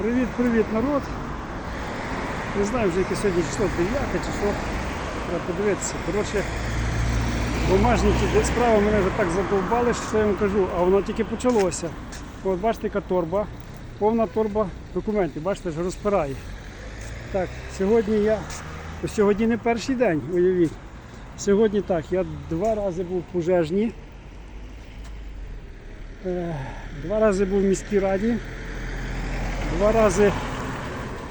Привіт-привіт, народ. Не знаю вже яке сьогодні число 9 чи що. Треба подивитися. Коротше, бумажники де справа мене вже так задовбали, що я вам кажу, а воно тільки почалося. От бачите, яка торба, повна торба документів, бачите, що розпирає. Так, сьогодні я. Сьогодні не перший день, уявіть. Сьогодні так, я два рази був в пожежній, е, два рази був в міській раді. Два рази,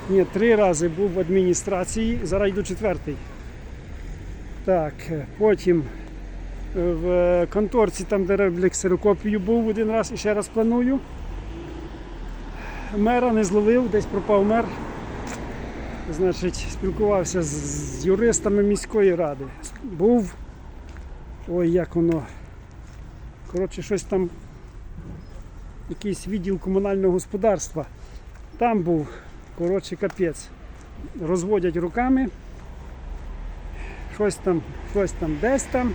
ні, три рази був в адміністрації, зараз йду четвертий. Так, потім е, в конторці, там, де роблять ксерокопію, був один раз і ще раз планую. Мера не зловив, десь пропав мер. Значить, спілкувався з юристами міської ради. Був. Ой, як воно. Коротше, щось там, якийсь відділ комунального господарства. Там був, коротше, капець. Розводять руками. Щось там, щось там, десь там.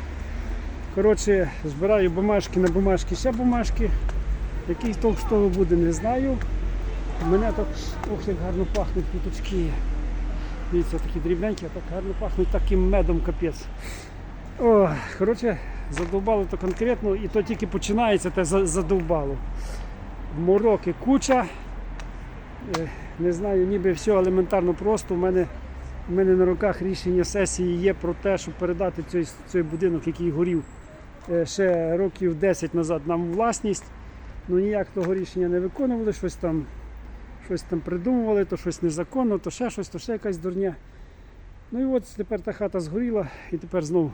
Коротше, збираю бумажки на бумажки, ще бумажки. Який толк з того буде, не знаю. У Мене так, ох, як гарно пахнуть квіточки. Дивіться, такі дрібненькі, а так гарно пахнуть таким медом капець. Коротше, задовбало то конкретно, і то тільки починається, те задовбало. Мороки куча. Е, Не знаю, ніби все елементарно просто. У мене, у мене на руках рішення сесії є про те, щоб передати цей, цей будинок, який горів е, ще років 10 назад нам власність. Ну ніяк того рішення не виконували, щось там, щось там придумували, то щось незаконно, то ще щось, то ще якась дурня. Ну і от тепер та хата згоріла, і тепер знову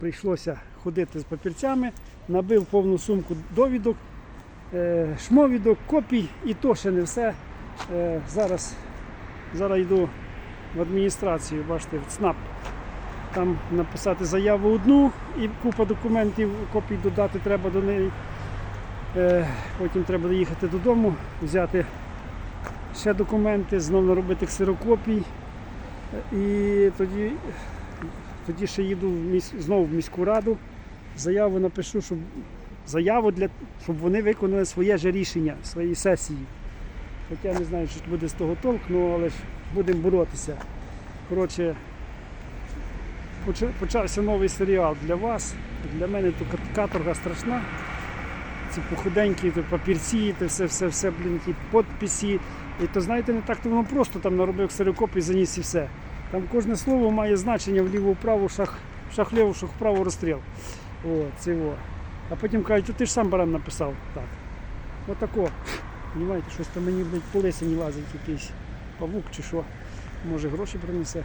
прийшлося ходити з папірцями, набив повну сумку довідок, шмовідок, копій, і то ще не все. Е, Зараз, зараз йду в адміністрацію, бачите, в ЦНАП. Там написати заяву одну і купа документів, копій додати треба до неї. Е, Потім треба їхати додому, взяти ще документи, знову наробити ксерокопій. Е, І тоді, тоді ще їду в міс... знову в міську раду. Заяву напишу, щоб заяву для щоб вони виконали своє же рішення своєї сесії. Хоча не знаю, що буде з того толк, ну але ж будемо боротися. Коротше, почався новий серіал для вас. Для мене то каторга страшна. Ці походенькі то папірці, то все, все, все, блін, ті підписи. І то знаєте, не так то воно просто там наробив ксерокопій, заніс і все. Там кожне слово має значення вліво-вправо, шах, шах вліво, шах вправо, розстріл. О, це о. А потім кажуть, ти ж сам баран написав. Так. Отако. Понімаєте, щось там мені блядь, по лисині лазить якийсь павук чи що. Може гроші принесе.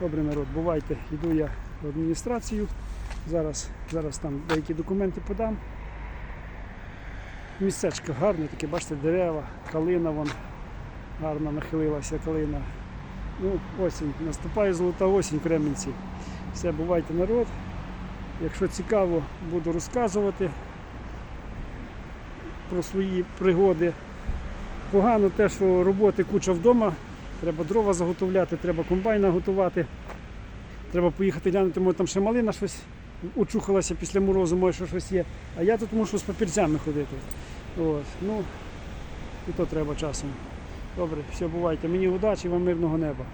Добре народ, бувайте. Йду я в адміністрацію. Зараз, зараз там деякі документи подам. Містечко гарне, таке, бачите, дерева, калина вон гарно нахилилася калина. Ну, осінь. Наступає золота осінь в Кременці. Все, бувайте народ. Якщо цікаво, буду розказувати про свої пригоди. Погано те, що роботи куча вдома. Треба дрова заготовляти, треба комбайна готувати. Треба поїхати глянути, може там ще малина щось учухалася після морозу, може що щось є. А я тут мушу з папірцями ходити. От. Ну, і то треба часом. Добре, все, бувайте. Мені удачі, вам мирного неба.